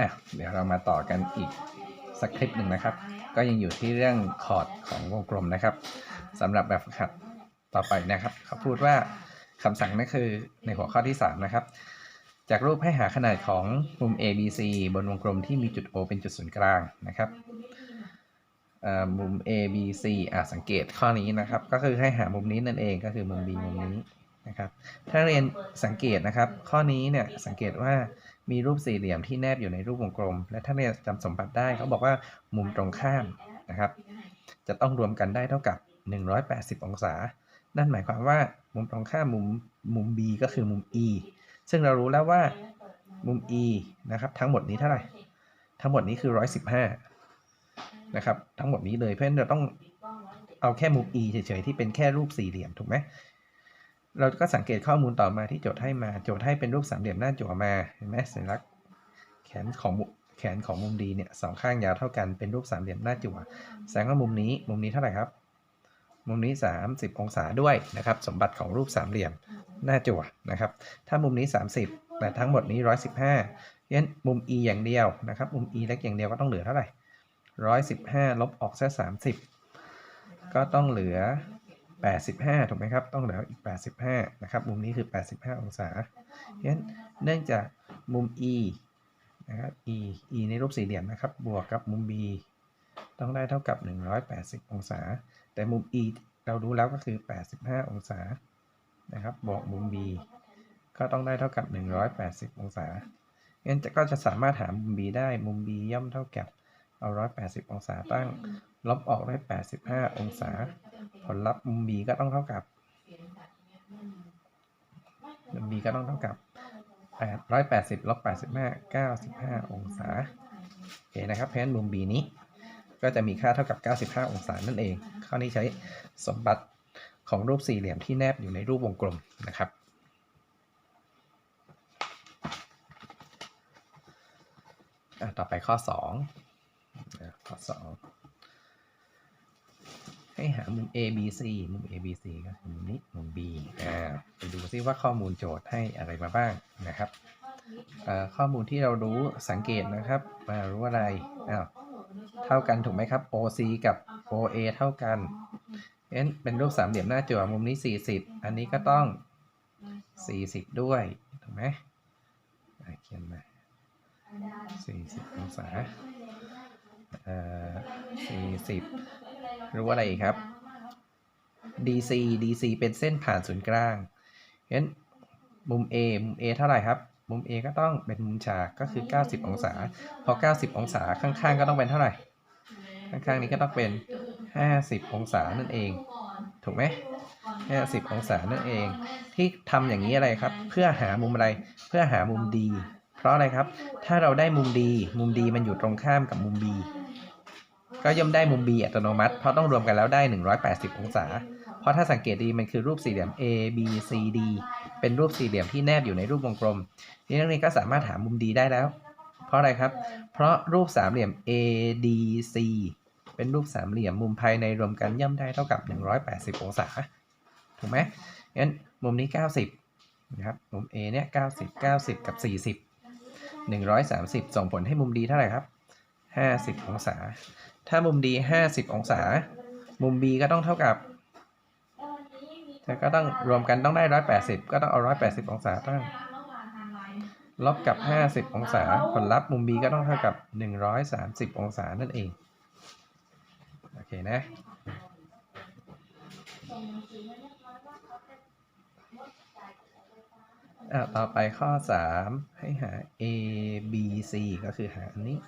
อะเดี๋ยวเรามาต่อกันอีกสักคลิปหนึ่งนะครับ ก็ยังอยู่ที่เรื่องคอร์ดของวงกลมนะครับสำหรับแบบฝึกหัดต่อไปนะครับ เขาพูดว่าคำสั่งนั่นคือในหัวข้อที่ 3 นะครับ จากรูปให้หาขนาดของมุม ABC บนวงกลมที่มีจุด O เป็นจุดศูนย์กลางนะครับมุม ABC อะสังเกตข้อนี้นะครับ ก็คือให้หามุมนี้นั่นเองก็คือมุม B มุมนี้นะครับ ถ้าเรียนสังเกตนะครับ ข้อนี้เนี่ยสังเกตว่า มีรูปสี่เหลี่ยมที่แนบอยู่ในรูปวงกลม และถ้าเรียนจำสมบัติได้เขาบอกว่ามุมตรงข้ามนะครับ จะต้องรวมกันได้เท่ากับ 180 องศา นั่นหมายความว่ามุมตรงข้ามมุมมุม B ก็คือมุม E ซึ่งเรารู้แล้วว่ามุม E นะครับทั้งหมดนี้เท่าไหร่ ทั้งหมดนี้คือ 115 นะครับ ทั้งหมดนี้เลยเพราะฉะนั้นเราต้องเอาแค่มุม E เฉยๆที่เป็นแค่รูปสี่เหลี่ยมถูกไหม เราก็สังเกตข้อมูลต่อมาที่โจทย์ให้มาโจทย์ให้เป็นรูปสามเหลี่ยมหน้าจั่วมาเห็นไหมสัญลักษณ์แขนของมุแขนของมุมดีเนี่ยสองข้างยาวเท่ากันเป็นรูปสามเหลี่ยมหน้าจั่วแสดงว่ามุมนี้มุมนี้เท่าไหร่ครับ มุมนี้ 30 องศาด้วยนะครับ สมบัติของรูปสามเหลี่ยมหน้าจั่วนะครับ ถ้ามุมนี้ 30 แต่ทั้งหมดนี้ 115เพราะฉะนั้นมุม e อย่างเดียวนะครับ มุม e เล็กอย่างเดียวก็ต้องเหลือเท่าไหร่115 ลบออกซะ30 ก็ต้องเหลือ 85 ถูกไหมครับ ต้องเหลืออีก 85 นะครับ มุมนี้คือ 85 องศา เพราะฉะนั้นเนื่องจากมุม e นะครับ e e ในรูปสี่เหลี่ยมนะครับ บวกกับมุม b ต้องได้เท่ากับ 180 องศา แต่มุม e เรารู้แล้วก็คือ 85 องศา นะครับ บวกมุม b ก็ต้องได้เท่ากับ 180 องศางั้นจะก็จะสามารถหามุม b ได้ มุม b ย่อมเท่ากับเอา 180 องศาตั้ง ลบออกได้ 85 องศา ผลลัพธ์มุม b ก็ต้องเท่ากับมุม b ก็ต้องเท่ากับ180ลบ85 95 องศาโอเคนะครับเพราะฉะนั้นมุม b นี้ก็จะมีค่าเท่ากับ 95 องศานั่นเอง ข้อนี้ใช้สมบัติของรูปสี่เหลี่ยมที่แนบอยู่ในรูปวงกลมนะครับอะต่อไปข้อ2อะข้อ 2 ให้หามุม A B C มุม A B C ก็คือมุมนี้มุม B อ่าไปดูซิว่าข้อมูลโจทย์ให้อะไรมาบ้างนะครับอ่อข้อมูลที่เรารู้สังเกตนะครับมารู้อะไรอ้าวเท่ากันถูกไหมครับ OC กับ OA เท่ากันเอ็นเป็นรูปสามเหลี่ยมหน้าจั่วมุมนี้ 40 อันนี้ก็ต้อง 40 ด้วยถูกไหมเขียนมา 40 องศาเอ่อ40 รู้อะไรครับ DC DC เป็นเส้นผ่านศูนย์กลางเห็นมุม A มุม A เท่าไหร่ครับ มุม A ก็ต้องเป็นมุมฉากก็คือ 90 องศา พอ 90 องศาข้างๆ ก็ต้องเป็นเท่าไหร่ ข้างๆ นี้ก็ต้องเป็น 50 องศานั่นเอง ถูกไหม50 องศานั่นเอง ที่ทำอย่างนี้อะไรครับ เพื่อหามุมอะไร เพื่อหามุม D เพราะอะไรครับ ถ้าเราได้มุม D มุม D มันอยู่ตรงข้ามกับมุม B ก็ย่อมได้มุม B อัตโนมัติ เพราะต้องรวมกันแล้วได้ 180 องศา เพราะถ้าสังเกตดีมันคือรูปสี่เหลี่ยม A B C D เป็นรูปสี่เหลี่ยมที่แนบอยู่ในรูปวงกลมทีนี้นักเรียนก็สามารถหามุม D ได้แล้ว เพราะอะไรครับ เพราะรูปสามเหลี่ยม A D C เป็นรูปสามเหลี่ยมมุมภายในรวมกันย่อมได้เท่ากับ 180 องศา ถูกไหมงั้นมุมนี้ 90 นะครับ มุม A เนี่ย 90 90 กับ 40 130 ส่งผลให้มุม D เท่าไหร่ครับ 50 องศา ถ้ามุม D 50 องศา มุม B ก็ต้องเท่ากับแต่ก็ต้องรวมกันต้องได้ 180 ก็ต้องเอา 180 องศาตั้งลบกับ 50 องศา ผลลัพธ์มุม B ก็ต้องเท่ากับ 130 องศานั่นเอง โอเคนะอะต่อไปข้อ 3 ให้หา A B C ก็คือหาอันนี้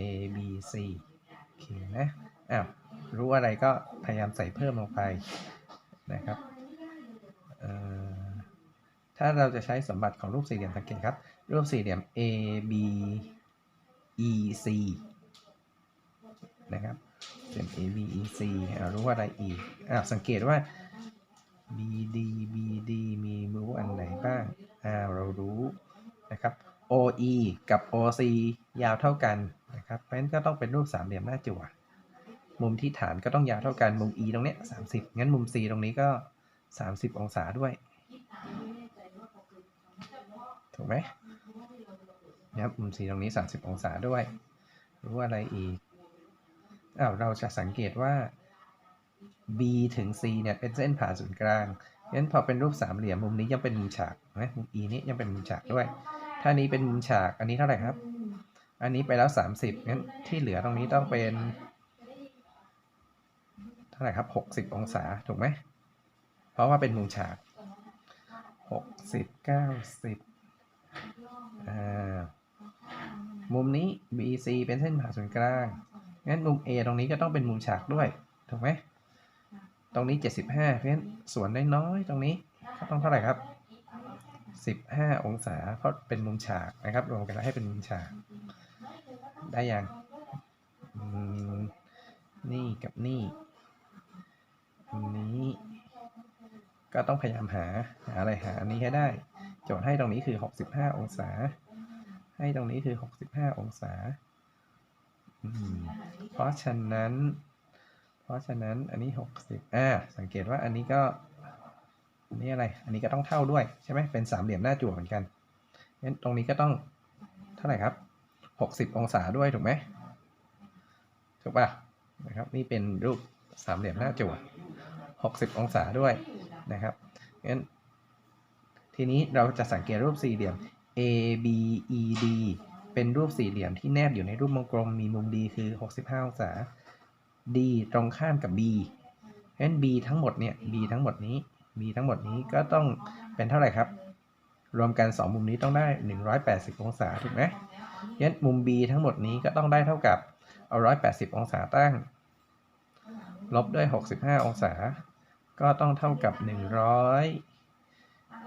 A B C โอเคนะอ้าวรู้อะไรก็พยายามใส่เพิ่มลงไปนะครับถ้าเราจะใช้สมบัติของรูปสี่เหลี่ยมสังเกตครับ รูปสี่เหลี่ยม A B E C นะครับเสี่ยม A B E C อ่ารู้ว่าอะไรอีกอ้าวสังเกตว่า B D B D มีรู้อันไหนบ้างอ่าวเรารู้นะครับ O E กับ O C ยาวเท่ากันนะครับเพราะฉะนั้นก็ต้องเป็นรูปสามเหลี่ยมหน้าจั่ว มุมที่ฐานก็ต้องยาวเท่ากัน มุม E ตรงเนี้ย30งั้นมุม C ตรงนี้ก็30องศาด้วย ถูกไหมนะครับมุม C ตรงนี้30องศาด้วย รู้อะไรอีกอ้าวเราจะสังเกตว่า B ถึง C เนี่ยเป็นเส้นผ่าศูนย์กลางงั้นพอเป็นรูปสามเหลี่ยมมุมนี้ยังเป็นมุมฉากนะมุม E นี้ยังเป็นมุมฉากด้วย ถ้านี้เป็นมุมฉากอันนี้เท่าไหร่ครับ อันนี้ไปแล้ว30งั้นที่เหลือตรงนี้ต้องเป็นเท่าไหร่ครับ60องศาถูกไหม เพราะว่าเป็นมุมฉาก60 90อ่ามุมนี้ BC เป็นเส้นผ่าศูนย์กลาง งั้นมุม A ตรงนี้ก็ต้องเป็นมุมฉากด้วย ถูกไหม ตรงนี้ 75เพราะฉะนั้นส่วนน้อยๆตรงนี้ก็ต้องเท่าไหร่ครับ 15 องศาเพราะเป็นมุมฉากนะครับรวมกันแล้วให้เป็นมุมฉาก ได้ยังนี่กับนี่อันนี้ก็ต้องพยายามหาหาอะไรหาอันนี้ให้ได้ โจทย์ให้ตรงนี้คือ 65 องศา ให้ตรงนี้คือ 65 องศาอืมเพราะฉะนั้น เพราะฉะนั้นอันนี้ 60อ่าสังเกตว่าอันนี้ก็ อันนี้อะไร อันนี้ก็ต้องเท่าด้วยใช่ไหมเป็นสามเหลี่ยมหน้าจั่วเหมือนกันงั้นตรงนี้ก็ต้องเท่าไหร่ครับ 60 องศาด้วยถูกไหมถูกป่ะนะครับ นี่เป็นรูปสามเหลี่ยมหน้าจั่ว60 องศาด้วยนะครับงั้นทีนี้เราจะสังเกตรูปสี่เหลี่ยม A B E D เป็นรูปสี่เหลี่ยมที่แนบอยู่ในรูปวงกลมมีมุม D คือ 65 องศา D ตรงข้ามกับ B งั้น B ทั้งหมดเนี่ย B ทั้งหมดนี้ B ทั้งหมดนี้ก็ต้องเป็นเท่าไหร่ครับ รวมกัน 2 มุมนี้ต้องได้ 180 องศาถูกไหมงั้นมุม B ทั้งหมดนี้ก็ต้องได้เท่ากับเอา 180 องศาตั้ง ลบด้วย 65 องศา ก็ต้องเท่ากับ 100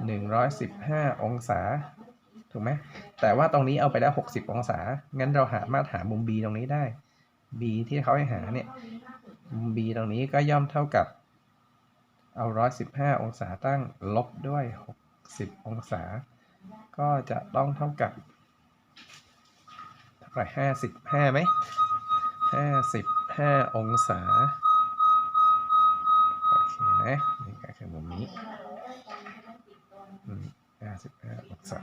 115 องศาถูกไหมแต่ว่าตรงนี้เอาไปแล้ว 60 องศา งั้นเราหามาหามุม B ตรงนี้ได้ B ที่เขาให้หาเนี่ยมุม B ตรงนี้ก็ย่อมเท่ากับ เอา 115 องศาตั้งลบด้วย 60 องศา ก็จะต้องเท่ากับเท่าไหร่55ไหม55 องศา โอเคนะ นี่ก็คือมุมนี้อืม55องศา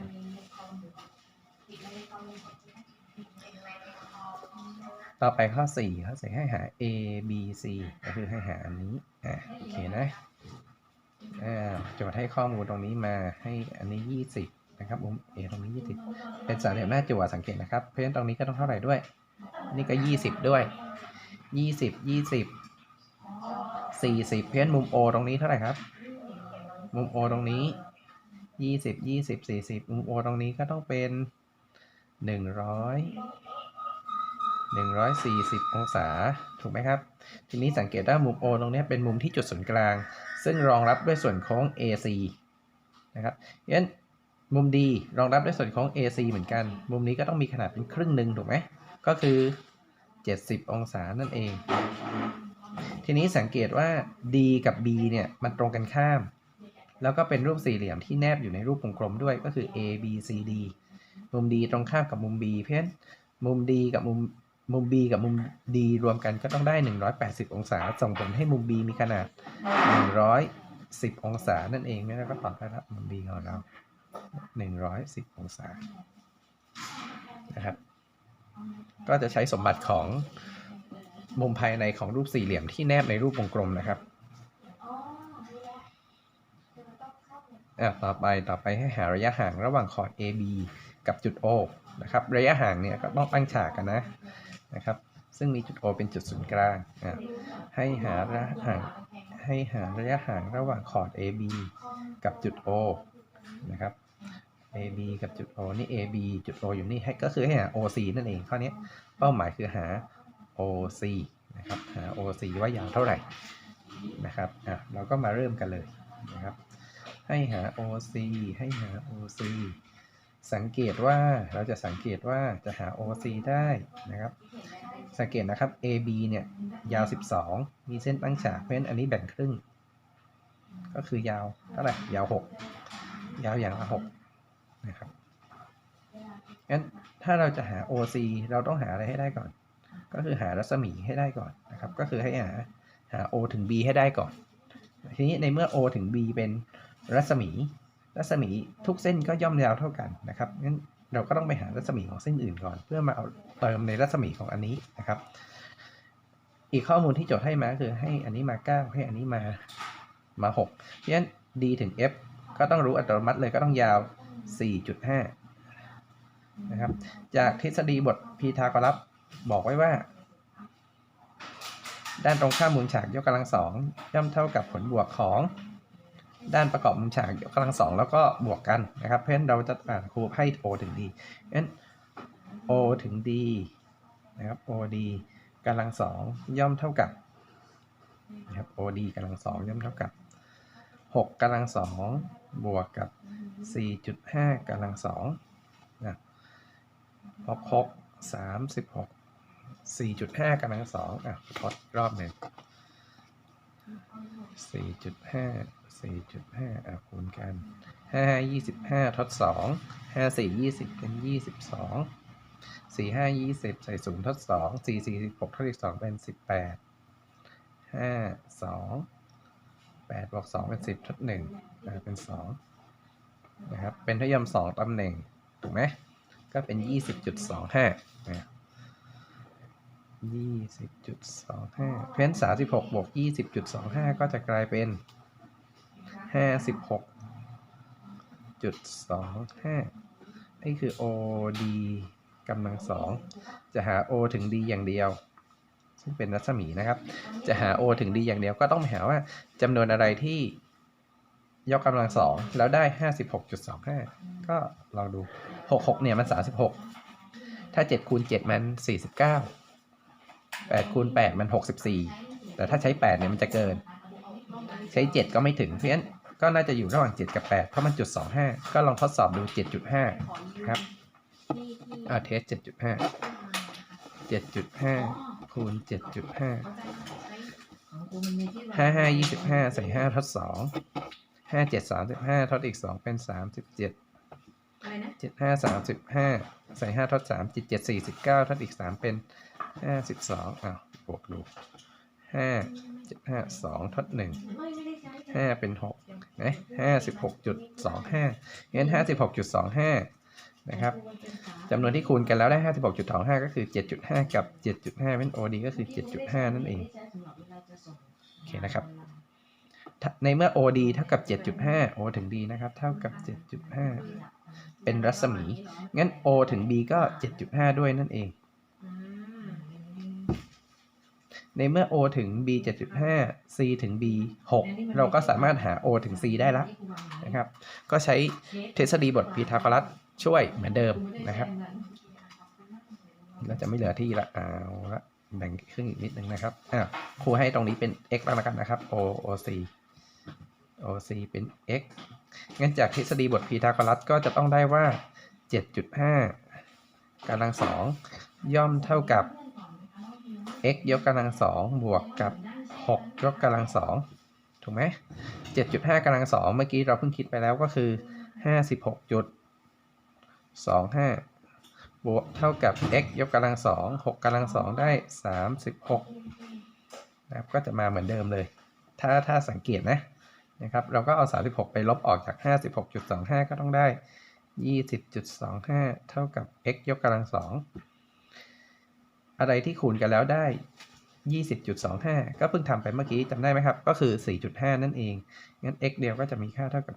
ต่อไปข้อ 4 ข้อ4ให้หา A B C ก็คือให้หาอันนี้ อะโอเคนะ โจทย์ให้ข้อมูลตรงนี้มาให้อันนี้ 20 นะครับมุม A ตรงนี้ 20 เป็นสามเหลี่ยมหน้าจั่วสังเกตนะครับ เพราะฉะนั้นตรงนี้ก็ต้องเท่าไหร่ด้วย นี่ก็ 20 ด้วย 20 20 40 เพราะฉะนั้นมุม O ตรงนี้เท่าไหร่ครับ มุม O ตรงนี้ 20 20 40 มุม O ตรงนี้ก็ต้องเป็น 100 140 องศา ถูกไหมครับ ทีนี้สังเกตว่ามุม O ตรงนี้เป็นมุมที่จุดศูนย์กลาง ซึ่งรองรับด้วยส่วนโค้ง AC นะครับงั้นมุม D รองรับด้วยส่วนโค้ง AC เหมือนกัน มุมนี้ก็ต้องมีขนาดเป็นครึ่งหนึ่งถูกไหม ก็คือ 70 องศานั่นเอง ทีนี้สังเกตว่า D กับ B เนี่ยมันตรงกันข้าม แล้วก็เป็นรูปสี่เหลี่ยมที่แนบอยู่ในรูปวงกลมด้วย ก็คือ A B C D มุม D ตรงข้ามกับมุม B เพราะฉะนั้นมุม D กับมุม มุม B กับมุม D รวมกันก็ต้องได้ 180 องศา ส่งผลให้มุม B มีขนาด 110 องศา นั่นเองนี่เราก็ตอบได้แล้วมุม B ของเรา 110 องศา นะครับ ก็จะใช้สมบัติของมุมภายในของรูปสี่เหลี่ยมที่แนบในรูปวงกลมนะครับอะต่อไป ต่อไปให้หาระยะห่างระหว่างคอด AB กับจุด O นะครับ ระยะห่างเนี่ยก็ต้องตั้งฉากกันนะ นะครับ ซึ่งมีจุด O เป็นจุดศูนย์กลางอะให้หาระห่างให้หาระยะห่างระหว่างคอร์ด AB กับจุด O นะครับ AB กับจุด O นี่ AB จุด O อยู่นี่ให้ก็คือให้หา OC นั่นเองข้อนี้เป้าหมายคือหา OC นะครับหา OC ว่ายาวเท่าไหร่นะครับอะเราก็มาเริ่มกันเลยนะครับ ให้หา OC ให้หา OC สังเกตว่าเราจะสังเกตว่าจะหา OC ได้นะครับ สังเกตนะครับ AB เนี่ยยาว 12 มีเส้นตั้งฉากเพราะฉะนั้นอันนี้แบ่งครึ่ง ก็คือยาวเท่าไหร่ยาว 6 ยาวอย่างละ6นะครับงั้นถ้าเราจะหา OC เราต้องหาอะไรให้ได้ก่อน ก็คือหารัศมีให้ได้ก่อนนะครับ ก็คือให้หาหา O ถึง B ให้ได้ก่อน ทีนี้ในเมื่อ O ถึง B เป็นรัศมี รัศมีทุกเส้นก็ย่อมยาวเท่ากันนะครับงั้นเราก็ต้องไปหารัศมีของเส้นอื่นก่อน เพื่อมาเอาเติมในรัศมีของอันนี้นะครับ อีกข้อมูลที่โจทย์ให้มาคือให้อันนี้มา 9 ให้อันนี้มามา6เพราะฉะนั้น d ถึง f ก็ต้องรู้อัตโนมัติเลยก็ต้องยาว 4.5 นะครับ จากทฤษฎีบทพีทาโกรัสบอกไว้ว่า ด้านตรงข้ามมุมฉากยกกำลังสองย่อมเท่ากับผลบวกของ ด้านประกอบมุมฉากยกกำลังสองแล้วก็บวกกันนะครับ เพราะฉะนั้นเราจะอ่านครูให้ o ถึง d เพราะฉะนั้น o ถึง d นะครับ od กำลังสองย่อมเท่ากับนะครับ od กำลังสองย่อมเท่ากับ 6กำลังสองบวกกับ 4.5กำลังสองนะลบ6 36 4.5กำลังสองอะทดรอบหนึ่ง 4.5 4.5อะคูณกัน5 25ทด2 5 4 20เป็น22 4 5 20ใส่0ทด2 4 4 16ทดอีก2เป็น18 5 2 8บวก2เป็น10ทด1อะเป็น2นะครับ เป็นทศนิยม2ตำแหน่ง ถูกไหม ก็เป็น20.25นะ ยี่สิบจุดสองห้าเพ้นท์นสามสิบหกบวกยี่สิบจุดสองห้าก็จะกลายเป็นห้าสิบหกจุดสองห้านี่คือ OD กำลังสองจะหา O ถึง D อย่างเดียว ซึ่งเป็นรัศมีนะครับ จะหา O ถึง D อย่างเดียวก็ต้องหาว่าจำนวนอะไรที่ยกกำลังสองแล้วได้ห้าสิบหกจุดสองห้าก็ลองดูหกหกเนี่ยมันสามสิบหกถ้าเจ็ดคูณเจ็ดมันสี่สิบเก้า 49 8คูณ8มัน64แต่ถ้าใช้8เนี่ยมันจะเกิน ใช้7ก็ไม่ถึงเพราะฉะนั้นก็น่าจะอยู่ระหว่าง7กับ8เพราะมันจุด25ก็ลองทดสอบดู7.5ครับอ่าเทส7.5 7.5คูณ7.5ห้าห้ายี่สิบห้าใส่ห้าทดสองห้าเจ็ดสามสิบห้าทดอีกสองเป็นสามสิบเจ็ดอะไรนะเจ็ดห้าสามสิบห้าใส่ห้าทดสามเจ็ดเจ็ดสี่สิบเก้าทดอีกสามเป็น ห้าสิบสองอ้าวบวกดูห้าเจ็ดห้าสองทดหนึ่งห้าเป็นหกนะห้าสิบหกจุดสองห้างั้นห้าสิบหกจุดสองห้านะครับจำนวนที่คูณกันแล้วได้ห้าสิบหกจุดสองห้าก็คือเจ็ดจุดห้ากับเจ็ดจุดห้าเป็นโอดีก็คือเจ็ดจุดห้านั่นเองโอเคนะครับ ในเมื่อ OD เท่ากับ 7.5 O ถึง D นะครับ เท่ากับ 7.5 เป็นรัศมี งั้น O ถึง B ก็ 7.5 ด้วยนั่นเอง ในเมื่อ O ถึง B 7.5 C ถึง B 6เราก็สามารถหา O ถึง C ได้ละนะครับ ก็ใช้ทฤษฎีบทพีทาโกรัสช่วยเหมือนเดิมนะครับเราจะไม่เหลือที่ละเอาละแบ่งครึ่งอีกนิดนึงนะครับอะครูให้ตรงนี้เป็น x แล้วกันนะครับ o o c o c เป็น x งั้นจากทฤษฎีบทพีทาโกรัสก็จะต้องได้ว่า 7.5กำลังสองย่อมเท่ากับ x ยกกำลังสองบวกกับ 6 ยกกำลังสองถูกไหม7.5กำลังสองเมื่อกี้เราเพิ่งคิดไปแล้วก็คือ56จุด25บวกเท่ากับ x ยกกำลังสอง6กกำลังสองได้36นะครับก็จะมาเหมือนเดิมเลย ถ้าถ้าสังเกตนะนะครับ เราก็เอา 36 ไปลบออกจาก 56.25 ก็ต้องได้ 20.25 เท่ากับ x ยกกำลังสอง อะไรที่คูณกันแล้วได้ 20.25 ก็เพิ่งทำไปเมื่อกี้จำได้ไหมครับ ก็คือ 4.5 นั่นเอง งั้น x เดียวก็จะมีค่าเท่ากับ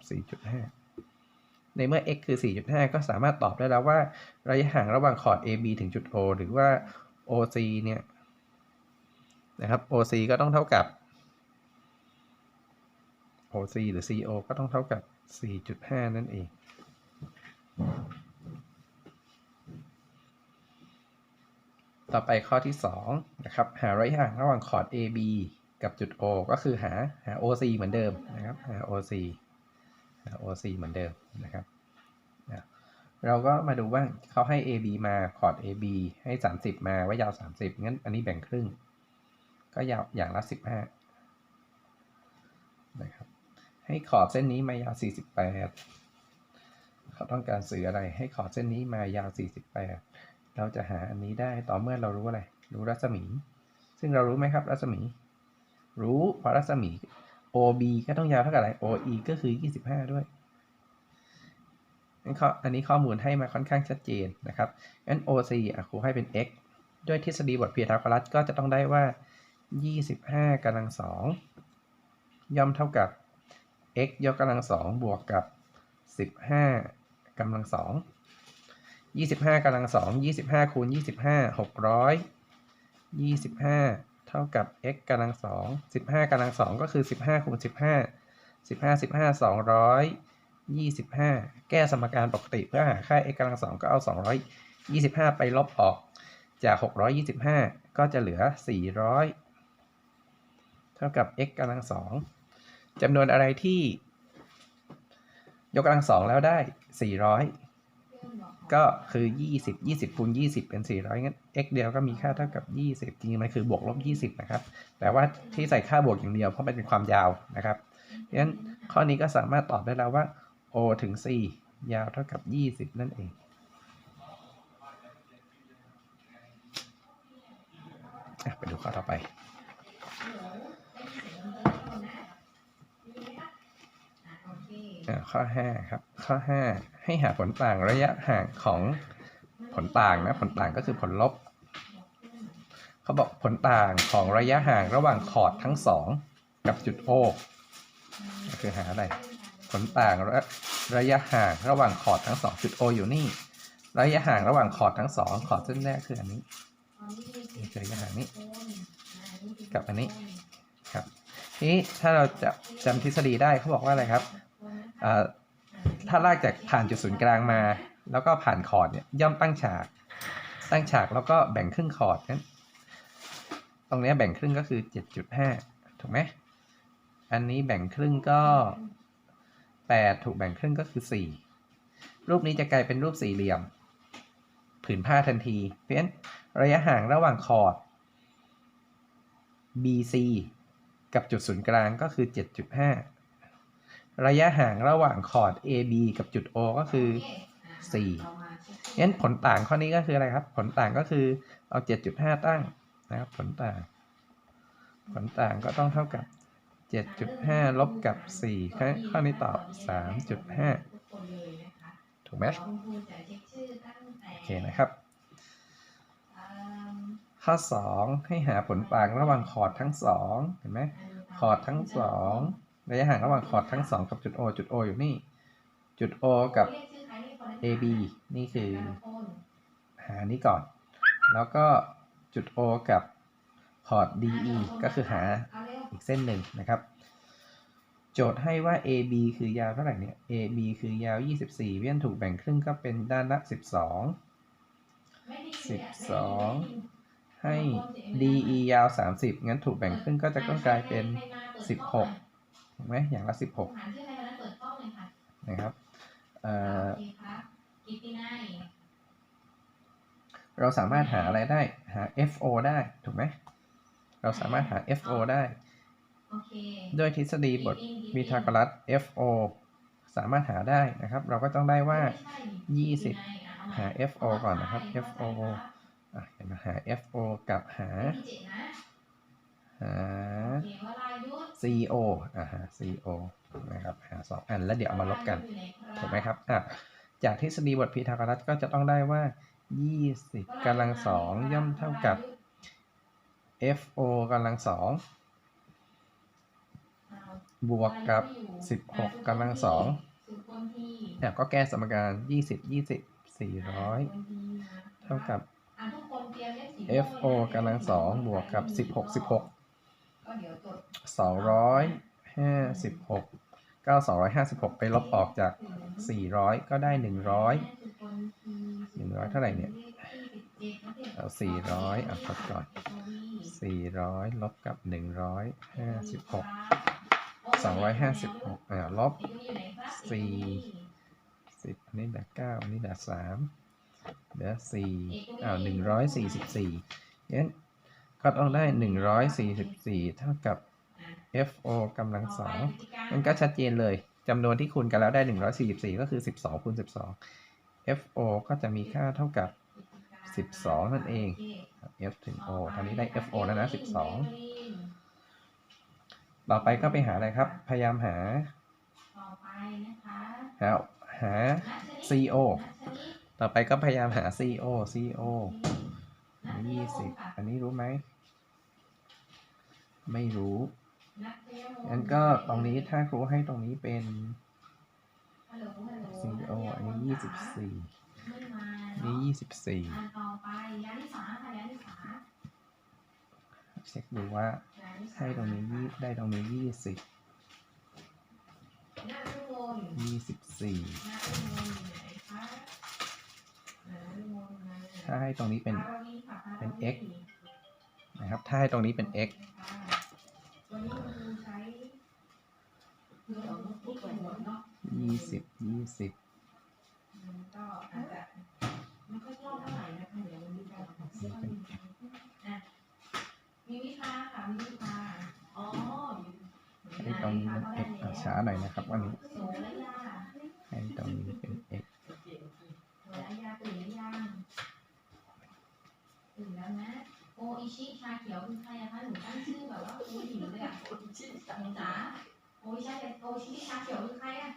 4.5 ในเมื่อ x คือ 4.5 ก็สามารถตอบได้แล้วว่า ระยะห่างระหว่างคอด AB ถึงจุด O หรือว่า OC เนี่ยนะครับ OC ก็ต้องเท่ากับ OC หรือ CO ก็ต้องเท่ากับ 4.5 นั่นเอง ต่อไปข้อที่2นะครับหาระยะห่างระหว่างคอร์ด AB กับจุด O ก็คือหาหา OC เหมือนเดิมนะครับหา OC หา OC เหมือนเดิมนะครับนะเราก็มาดูว่าเขาให้ AB มาคอร์ด AB ให้ 30 มาว่ายาว 30 งั้นอันนี้แบ่งครึ่ง ก็ยาวอย่างละ 15นะครับให้ขอบเส้นนี้มายาว 48 เขาต้องการสื่ออะไรให้ขอบเส้นนี้มายาว 48 เราจะหาอันนี้ได้ต่อเมื่อเรารู้อะไร รู้รัศมี ซึ่งเรารู้ไหมครับ รัศมี รู้เพราะรัศมี OB ก็ต้องยาวเท่ากับอะไร OE ก็คือ 25 ด้วยอันนี้ข้อมูลให้มาค่อนข้างชัดเจนนะครับงั้น OC อะครูให้เป็น x ด้วยทฤษฎีบทพีทาโกรัสก็จะต้องได้ว่า 25กำลังสองย่อมเท่ากับ x ยกกำลังสองบวกกับ 15กำลังสอง 25กำลังสอง25คูณ25 600 25เท่ากับ x กำลังสอง15กำลังสองก็คือ15คูณ15 15 15 225แก้สมการปกติเพื่อหาค่า x กำลังสองก็เอา225ไปลบออกจาก625ก็จะเหลือ400เท่ากับ x กำลังสองจำนวนอะไรที่ ยกกำลังสองแล้วได้400 ก็คือ 20 20คูณ20 เป็น 400งั้น x เดียวก็มีค่าเท่ากับ 20 จริงๆมันคือบวกลบ 20 นะครับ แต่ว่าที่ใส่ค่าบวกอย่างเดียวเพราะมันเป็นความยาวนะครับเพราะฉะนั้นข้อนี้ก็สามารถตอบได้แล้วว่า o ถึง c ยาวเท่ากับ 20 นั่นเองอะไปดูข้อต่อไปข้อ 5 ครับ ข้อ 5 ให้หาผลต่างระยะห่างของผลต่างนะผลต่างก็คือผลลบเขาบอกผลต่างของระยะห่างระหว่างคอร์ดทั้งสองกับจุด O ก็คือหาอะไร ผลต่างระระยะห่างระหว่างคอร์ดทั้งสองจุด O ออยู่นี่ ระยะห่างระหว่างคอร์ดทั้งสองคอร์ดเส้นแรกคืออันนี้นี่คือระยะห่างนี้ กับอันนี้ครับทีนี้ถ้าเราจะจำทฤษฎีได้เขาบอกว่าอะไรครับอ่อ ถ้าลากจากผ่านจุดศูนย์กลางมา แล้วก็ผ่านคอร์ดเนี่ยย่อมตั้งฉาก ตั้งฉากแล้วก็แบ่งครึ่งคอร์ดนั้นตรงนี้แบ่งครึ่งก็คือ 7.5 ถูกไหมอันนี้แบ่งครึ่งก็ 8 ถูกแบ่งครึ่งก็คือ 4 รูปนี้จะกลายเป็นรูปสี่เหลี่ยม ผืนผ้าทันที เพราะฉะนั้นระยะห่างระหว่างคอร์ด BC กับจุดศูนย์กลางก็คือ 7.5 ระยะห่างระหว่างคอร์ด AB กับจุด O ก็คือ 4 งั้นผลต่างข้อนี้ก็คืออะไรครับ ผลต่างก็คือเอา 7.5 ตั้งนะครับ ผลต่าง ผลต่างก็ต้องเท่ากับ 7.5 ลบกับ 4 ข้อข้อนี้ตอบ 3.5 ถูกไหมโอเคนะครับ ข้อ 2 ให้หาผลต่างระหว่างคอร์ดทั้ง 2 เห็นไหมคอร์ดทั้ง 2 ระยะห่างระหว่างคอร์ดทั้ง 2 กับจุด O จุด O อยู่นี่ จุด O กับ AB นี่คือหานี้ก่อน แล้วก็จุด O กับคอร์ด DE ก็คือหาอีกเส้นหนึ่งนะครับ โจทย์ให้ว่า AB คือยาวเท่าไหร่เนี่ย AB คือยาว 24 เวียนถูกแบ่งครึ่งก็เป็นด้านละ 12 12 ให้ DE ยาว 30 งั้นถูกแบ่งครึ่งก็จะต้องกลายเป็น 16 ถูกไหมอย่างละ16นะครับเอ่อเราสามารถหาอะไรได้หา FO ได้ถูกไหมเราสามารถหา FO ได้ด้วยทฤษฎีบทพีทาโกรัส FO สามารถหาได้นะครับ เราก็ต้องได้ว่า 20 หา FO ก่อนนะครับ FO อะเดี๋ยวมาหา FO กับหา หา CO อ่าหา CO นะครับหาสองอันแล้วเดี๋ยวเอามาลบกัน ถูกไหมครับอะจากทฤษฎีบทพีทาโกรัสก็จะต้องได้ว่า 20กำลังสองย่อมเท่ากับ FO กำลังสองบวกกับ 16กำลังสองเนี่ยก็แก้สมการ 20 20 400 เท่ากับ FO กำลังสองบวกกับ 16 16 สองร้อยห้าสิบหกเก้าสองร้อยห้าสิบหกไปลบออกจากสี่ร้อยก็ได้หนึ่งร้อยหนึ่งร้อยเท่าไหร่เนี่ย เอาสี่ร้อยเอาทดก่อนสี่ร้อยลบกับหนึ่งร้อยห้าสิบหกสองร้อยห้าสิบหกเอ่าลบสี่สิบนี่เหลือเก้านี่เหลือสามเหลือสี่เอาหนึ่งร้อยสี่สิบสี่งั้น ก็ต้องได้ 144 เท่ากับ FO กำลังสองมันก็ชัดเจนเลยจำนวนที่คูณกันแล้วได้ 144 ก็คือ 12คูณ12 FO ก็จะมีค่าเท่ากับ 12 นั่นเอง F ถึง O ทางนี้ได้ FO แล้วนะ 12 ต่อไปก็ไปหาอะไรครับ พยายามหาหาหหา CO ต่อไปก็พยายามหา CO CO ยี่สิบอันนี้รู้ไหม ไม่รู้งั้นก็ตรงนี้ถ้าครูให้ตรงนี้เป็น CO อันนี้ยี่สิบสี่นี่ยี่สิบสี่อันต่อไปยาลิสาค่ะยาลิสาเช็คดูว่าให้ตรงนี้ยี่ได้ตรงนี้ยี่สิบหน้ารุ่งโรจน์ยี่สิบสี่หน้ารุ่งโรจน์อยู่ไหนคะหน้ารุ่งโรจน์มาถ้าให้ตรงนี้เป็นพาราวีค่ะพาราวีเป็น x นะครับ ถ้าให้ตรงนี้เป็น x วันนี้คุณครูใช้เพื่อเอาโน้ตบุ๊กเปิดหมดเนาะยี่สิบยี่สิบมันก็อาจจะไม่ค่อยคล่องเท่าไหร่นะคะเดี๋ยวมันมีการของเสื้อผ้าอะมีวิชาค่ะมีวิชาอ๋อให้ตรงนี้เป็น x อะช้าหน่อยนะครับวันนี้ให้ตรงนี้เป็น x โสระยาตื่นหรือยังตื่นแล้วนะ โออิชิชาเขียวคือใครอะคะหนูตั้งชื่อแบบว่าคุณหญิงเลยอะหนูจ๋าโออิชิโออิชิชาเขียวคือใครอะ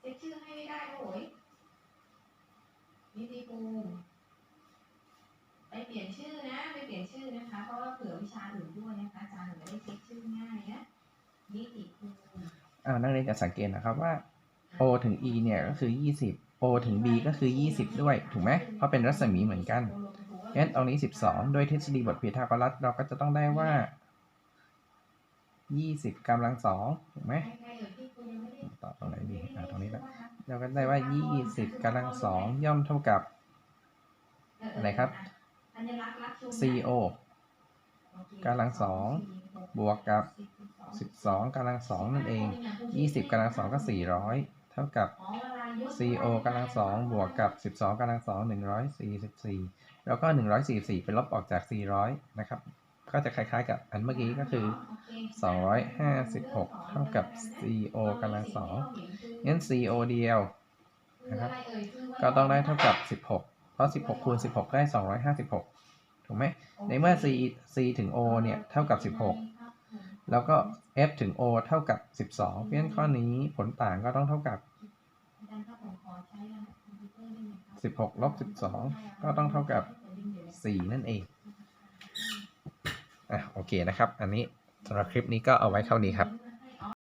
เซ็กชื่อให้ไม่ได้โอ้ยนิติภูมิไปเปลี่ยนชื่อนะไปเปลี่ยนชื่อนะคะ เพราะว่าเผื่อวิชาอื่นด้วยนะคะอาจารย์หนูไม่ได้เช็คชื่อง่ายนะนิติภูมิอ่านักเรียนจะสังเกตนะครับว่า o ถึง e เนี่ยก็คือ 20 o ถึง b ก็คือ 20 ด้วย ถูกไหมเพราะเป็นรัศมีเหมือนกัน งั้นตรงนี้ 12 โดยทฤษฎีบทพีทาโกรัสเราก็จะต้องได้ว่า 20กำลังสองถูกไหมต่อตรงไหนดีอ่าตรงนี้แหละเราก็ได้ว่า 20กำลังสองย่อมเท่ากับ อะไรครับ CO กำลังสองบวกกับ 12กำลังสองนั่นเอง 20กำลังสองก็ 400 เท่ากับ CO กำลังสองบวกกับ 12กำลังสอง144 แล้วก็ 144 เป็นลบออกจาก 400 นะครับ ก็จะคล้ายๆกับอันเมื่อกี้ก็คือ 256 เท่ากับ CO กำลังสองงั้น CO เดียวนะครับ ก็ต้องได้เท่ากับ 16 เพราะ 16 คูณ 16 ได้ 256 ถูกไหม ในเมื่อ C C ถึง O เนี่ย เท่ากับ 16 แล้วก็ F ถึง O เท่ากับ 12 เพราะฉะนั้นข้อนี้ผลต่างก็ต้องเท่ากับ สิบหกลบสิบสองก็ต้องเท่ากับสี่นั่นเอง อะ โอเคนะครับ อันนี้สำหรับคลิปนี้ก็เอาไว้เท่านี้ครับ